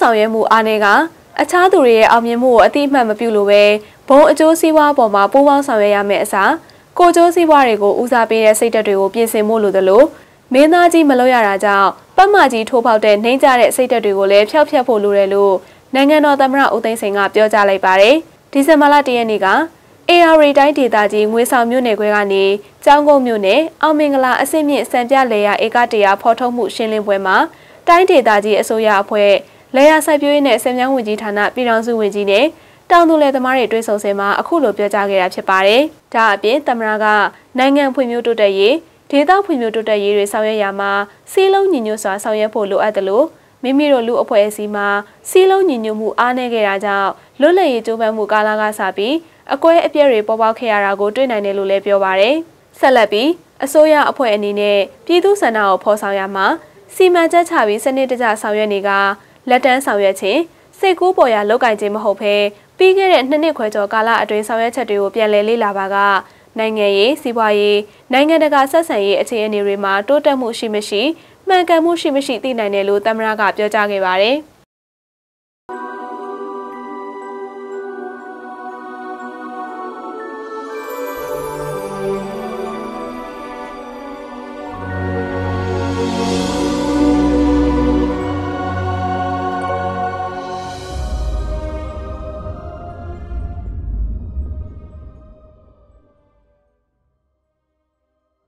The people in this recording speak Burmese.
ဆောင်ရွက်မှုအားနည်းကအခြားသူတွေရဲ့အောင်မြင်မှုကိုအတိအမှတ်မပြုလို့ပဲဘုံအကျိုးစီးပွားပေါ်မှာပူးပေါင်းဆောင်ရွက်ရမယ့်အစားကိုကျိုးစီးပွားတွေကိုဦးစားပေးတဲ့စိတ်ဓာတ်တွေကိုပြင်ဆင်ဖို့လိုသလိုမင်းသားကြီးမလုပ်ရတာကြောင့်ပတ်မကြီးထိုးပေါက်တဲ့နှိမ့်ကြတဲ့စိတ်ဓာတ်တွေကိုလည်းဖျောက်ဖျက်ဖို့လိုတယ်လို့နိုင်ငံတော်သမ္မတဦးသိန်းစိန်ကပြောကြားလိုက်ပါတယ်။ဒီဇင်ဘာလ၁ရက်နေ့က AR တိုင်းဒေသကြီးငွေဆောင်မြို့နယ်ခွဲကနေကျောင်းကုန်းမြို့နယ်အောင်မင်္ဂလာအစစ်မြင့်စံပြလေယာဧကတရာဖော်ထုတ်မှုရှင်းလင်းပွဲမှာတိုင်းဒေသကြီးအစိုးရအဖွဲ့ လေယာစိုက်ပျိုးရေးနဲ့ဆင်မြန်းဝင်ကြီးဌာနပြည်ထောင်စုဝင်ကြီးနဲ့တောင်သူလယ်သမားတွေတွေ့ဆုံစင်မှာအခုလိုပြောကြားခဲ့တာဖြစ်ပါတယ်။ဒါအပြင်သမ္မတကနိုင်ငံဖွံ့ဖြိုးတိုးတက်ရေးဒေသဖွံ့ဖြိုးတိုးတက်ရေးတွေဆောင်ရွက်ရမှာစီးလုံးညီညွတ်စွာဆောင်ရွက်ဖို့လိုအပ်တယ်လို့မိမိတို့လူအဖွဲ့အစည်းမှာစီးလုံးညီညွတ်မှုအားနည်းခဲ့တာကြောင့်လွတ်လပ်ရေးကြိုးပမ်းမှုကာလကစပြီးအကွဲအပြဲတွေပေါ်ပေါက်ခဲ့ရတာကိုတွေ့နိုင်တယ်လို့လည်းပြောပါရယ်ဆက်လက်ပြီးအစိုးရအဖွဲ့အနေနဲ့ပြည်သူ့ဆန္ဒကိုဖော်ဆောင်ရမှာစီမံချက်ချပြီးစနစ်တကျဆောင်ရွက်နေက လက်တန်းဆောင်ရွက်ခြင်းစိတ်ကူးပေါ်ရာလောက်ကင်ခြင်းမဟုတ်ဘဲပြီးခဲ့တဲ့နှစ်နှစ်ခွဲကျော်ကာလအတွင်းဆောင်ရွက်ချက်တွေကိုပြန်လည်လေ့လာပါကနိုင်ငံရေးစီးပွားရေးနိုင်ငံတကာဆက်ဆံရေးအခြေအနေတွေမှာတိုးတက်မှုရှိမရှိမှန်ကန်မှုရှိမရှိသိနိုင်တယ်လို့သမ္မတကပြောကြားခဲ့ပါတယ်။